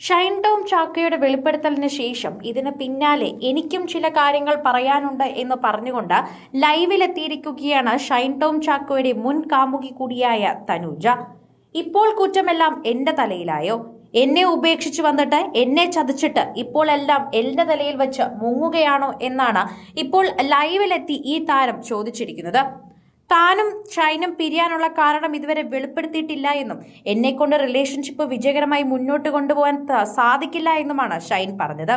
ഷൈൻ ടോം ചാക്കയുടെ വെളിപ്പെടുത്തലിന് ശേഷം ഇതിന് പിന്നാലെ എനിക്കും ചില കാര്യങ്ങൾ പറയാനുണ്ട് എന്ന് പറഞ്ഞുകൊണ്ട് ലൈവിലെത്തിയിരിക്കുകയാണ് ഷൈൻ ടോം ചാക്കോയുടെ മുൻ കാമുകി കൂടിയായ തനുജ. ഇപ്പോൾ കുറ്റമെല്ലാം എന്റെ തലയിലായോ? എന്നെ ഉപേക്ഷിച്ചു വന്നിട്ട് എന്നെ ചതിച്ചിട്ട് ഇപ്പോൾ എല്ലാം എന്റെ തലയിൽ വെച്ച് മുങ്ങുകയാണോ എന്നാണ് ഇപ്പോൾ ലൈവിലെത്തി ഈ താരം ചോദിച്ചിരിക്കുന്നത്. താനും ഷൈനും പിരിയാനുള്ള കാരണം ഇതുവരെ വെളിപ്പെടുത്തിയിട്ടില്ല എന്നും എന്നെ കൊണ്ട് റിലേഷൻഷിപ്പ് വിജയകരമായി മുന്നോട്ട് കൊണ്ടുപോകാൻ സാധിക്കില്ല എന്നുമാണ് ഷൈൻ പറഞ്ഞത്.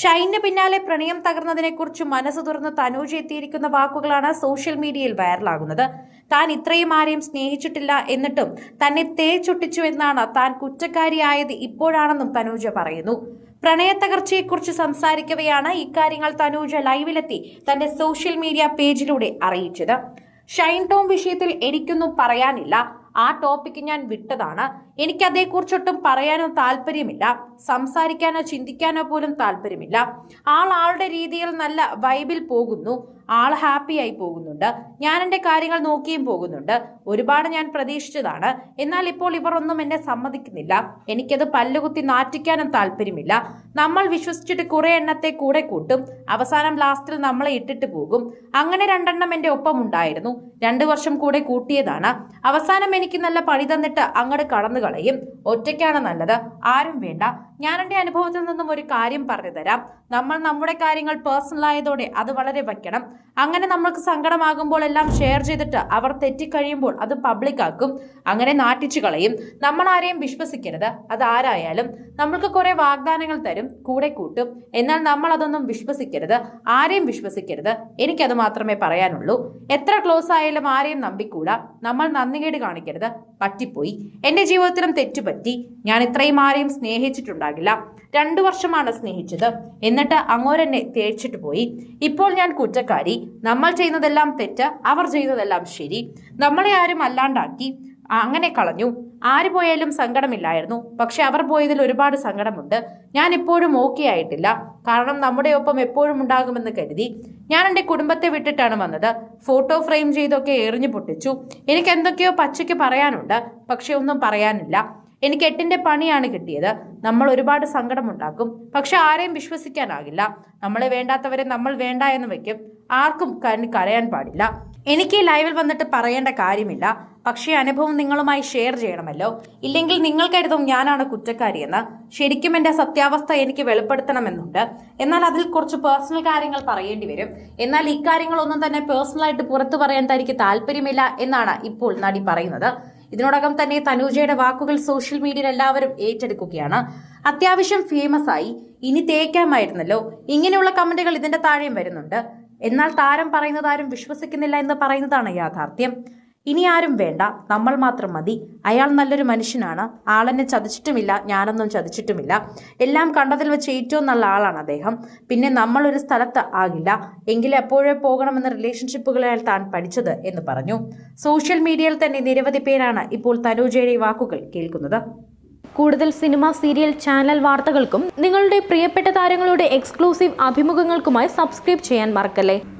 ഷൈന് പിന്നാലെ പ്രണയം തകർന്നതിനെക്കുറിച്ച് മനസ്സ് തുറന്ന് തനൂജ് എത്തിയിരിക്കുന്ന വാക്കുകളാണ് സോഷ്യൽ മീഡിയയിൽ വൈറലാകുന്നത്. താൻ ഇത്രയും ആരെയും സ്നേഹിച്ചിട്ടില്ല എന്നിട്ടും തന്നെ തേച്ചൊട്ടിച്ചു എന്നാണ് താൻ കുറ്റക്കാരിയായത് ഇപ്പോഴാണെന്നും തനൂജ പറയുന്നു. പ്രണയത്തകർച്ചയെക്കുറിച്ച് സംസാരിക്കവെയാണ് ഇക്കാര്യങ്ങൾ തനൂജ ലൈവിലെത്തി തന്റെ സോഷ്യൽ മീഡിയ പേജിലൂടെ അറിയിച്ചത്. ഷൈൻ ടോം വിഷയത്തിൽ എനിക്കൊന്നും പറയാനില്ല. ആ ടോപ്പിക്ക് ഞാൻ വിട്ടതാണ്. എനിക്ക് അതേക്കുറിച്ചൊട്ടും പറയാനോ താല്പര്യമില്ല. സംസാരിക്കാനോ ചിന്തിക്കാനോ പോലും താല്പര്യമില്ല. ആൾ ആളുടെ രീതിയിൽ നല്ല വൈബിൽ പോകുന്നു. ആൾ ഹാപ്പിയായി പോകുന്നുണ്ട്. ഞാൻ എന്റെ കാര്യങ്ങൾ നോക്കിയും പോകുന്നുണ്ട്. ഒരുപാട് ഞാൻ പ്രതീക്ഷിച്ചതാണ്. എന്നാൽ ഇപ്പോൾ ഇവർ ഒന്നും എന്നെ സമ്മതിക്കുന്നില്ല. എനിക്കത് പല്ലുകുത്തി നാറ്റിക്കാനും താല്പര്യമില്ല. നമ്മൾ വിശ്വസിച്ചിട്ട് കുറെ എണ്ണത്തെ കൂടെ കൂട്ടും. അവസാനം ലാസ്റ്റിൽ നമ്മളെ ഇട്ടിട്ട് പോകും. അങ്ങനെ രണ്ടെണ്ണം എന്റെ ഒപ്പം ഉണ്ടായിരുന്നു. രണ്ടു വർഷം കൂടെ കൂട്ടിയതാണ്. അവസാനം എനിക്ക് നല്ല പണി തന്നിട്ട് അങ്ങോട്ട് കടന്നു കളയും ഒറ്റയ്ക്കാണ് നല്ലത്. ആരും വേണ്ട. ഞാൻ എന്റെ അനുഭവത്തിൽ നിന്നും ഒരു കാര്യം പറഞ്ഞു തരാം നമ്മൾ നമ്മുടെ കാര്യങ്ങൾ പേഴ്സണൽ ആയതോടെ അത് വളരെ വയ്ക്കണം. അങ്ങനെ നമ്മൾക്ക് സങ്കടമാകുമ്പോൾ എല്ലാം ഷെയർ ചെയ്തിട്ട് അവർ തെറ്റിക്കഴിയുമ്പോൾ അത് പബ്ലിക്കാക്കും അങ്ങനെ നാട്ടിച്ചു കളയും. നമ്മൾ ആരെയും വിശ്വസിക്കരുത്. അത് ആരായാലും നമ്മൾക്ക് കുറെ വാഗ്ദാനങ്ങൾ തരും. കൂടെ കൂട്ടും. എന്നാൽ നമ്മൾ അതൊന്നും വിശ്വസിക്കരുത്. ആരെയും വിശ്വസിക്കരുത്. എനിക്കത് മാത്രമേ പറയാനുള്ളൂ. എത്ര ക്ലോസ് ആയാലും ആരെയും നമ്പിക്കൂടാ. നമ്മൾ നന്ദികേട് കാണിക്കരുത്. പറ്റിപ്പോയി. എന്റെ ജീവിതത്തിലും തെറ്റുപറ്റി. ഞാൻ ഇത്രയും ആരെയും സ്നേഹിച്ചിട്ടുണ്ടാകില്ല രണ്ടു വർഷമാണ് സ്നേഹിച്ചത്. എന്നിട്ട് അങ്ങോരെന്നെ തേച്ചിട്ട് പോയി. ഇപ്പോൾ ഞാൻ കുറ്റക്കാരി. നമ്മൾ ചെയ്യുന്നതെല്ലാം തെറ്റ് അവർ ചെയ്യുന്നതെല്ലാം ശരി. നമ്മളെ ആരും അല്ലാണ്ടാക്കി അങ്ങനെ കളഞ്ഞു. ആര് പോയാലും സങ്കടമില്ലായിരുന്നു. പക്ഷെ അവർ പോയതിൽ ഒരുപാട് സങ്കടമുണ്ട്. ഞാൻ ഇപ്പോഴും ഓക്കെ ആയിട്ടില്ല. കാരണം നമ്മുടെ ഒപ്പം എപ്പോഴും ഉണ്ടാകുമെന്ന് കരുതി. ഞാൻ എന്റെ കുടുംബത്തെ വിട്ടിട്ടാണ് വന്നത്. ഫോട്ടോ ഫ്രെയിം ചെയ്തൊക്കെ എറിഞ്ഞു പൊട്ടിച്ചു. എനിക്ക് എന്തൊക്കെയോ പച്ചയ്ക്ക് പറയാനുണ്ട്. പക്ഷെ ഒന്നും പറയാനില്ല. എനിക്ക് എട്ടിന്റെ പണിയാണ് കിട്ടിയത്. നമ്മൾ ഒരുപാട് സങ്കടമുണ്ടാക്കും. പക്ഷെ ആരെയും വിശ്വസിക്കാനാകില്ല. നമ്മളെ വേണ്ടാത്തവരെ നമ്മൾ വേണ്ട എന്ന് വെക്കും. ആർക്കും കരയാൻ പാടില്ല. എനിക്ക് ലൈവിൽ വന്നിട്ട് പറയേണ്ട കാര്യമില്ല. പക്ഷേ അനുഭവം നിങ്ങളുമായി ഷെയർ ചെയ്യണമല്ലോ. ഇല്ലെങ്കിൽ നിങ്ങൾ കരുതും ഞാനാണ് കുറ്റക്കാരിയെന്ന്. ശരിക്കും എന്റെ സത്യാവസ്ഥ എനിക്ക് വെളിപ്പെടുത്തണമെന്നുണ്ട്. എന്നാൽ അതിൽ കുറച്ച് പേഴ്സണൽ കാര്യങ്ങൾ പറയേണ്ടി വരും. എന്നാൽ ഇക്കാര്യങ്ങളൊന്നും തന്നെ പേഴ്സണലായിട്ട് പുറത്തു പറയാൻ തനിക്ക് താല്പര്യമില്ല എന്നാണ് ഇപ്പോൾ നടി പറയുന്നത്. ഇതിനോടകം തന്നെ തനൂജയുടെ വാക്കുകൾ സോഷ്യൽ മീഡിയയിൽ എല്ലാവരും ഏറ്റെടുക്കുകയാണ്. അത്യാവശ്യം ഫേമസ് ആയി. ഇനി തേക്കാമായിരുന്നല്ലോ. ഇങ്ങനെയുള്ള കമന്റുകൾ ഇതിന്റെ താഴെയും വരുന്നുണ്ട്. എന്നാൽ താരം പറയുന്നത് ആരും വിശ്വസിക്കുന്നില്ല എന്ന് പറയുന്നതാണ് യാഥാർത്ഥ്യം. ഇനി ആരും വേണ്ട. നമ്മൾ മാത്രം മതി. അയാൾ നല്ലൊരു മനുഷ്യനാണ്. ആളെന്നെ ചതിച്ചിട്ടുമില്ല ഞാനൊന്നും ചതിച്ചിട്ടുമില്ല. എല്ലാം കണ്ടതിൽ വെച്ച് ഏറ്റവും നല്ല ആളാണ് അദ്ദേഹം. പിന്നെ നമ്മൾ ഒരു സ്ഥലത്ത് ആകില്ല. എങ്കിൽ എപ്പോഴേ പോകണമെന്ന റിലേഷൻഷിപ്പുകളാൽ താൻ പഠിച്ചത് എന്ന് പറഞ്ഞു. സോഷ്യൽ മീഡിയയിൽ തന്നെ നിരവധി പേരാണ് ഇപ്പോൾ തനൂജയുടെ വാക്കുകൾ കേൾക്കുന്നത്. കൂടുതൽ സിനിമ സീരിയൽ ചാനൽ വാർത്തകൾക്കും നിങ്ങളുടെ പ്രിയപ്പെട്ട താരങ്ങളുടെ എക്സ്ക്ലൂസീവ് അഭിമുഖങ്ങൾക്കുമായി സബ്സ്ക്രൈബ് ചെയ്യാൻ മറക്കല്ലേ?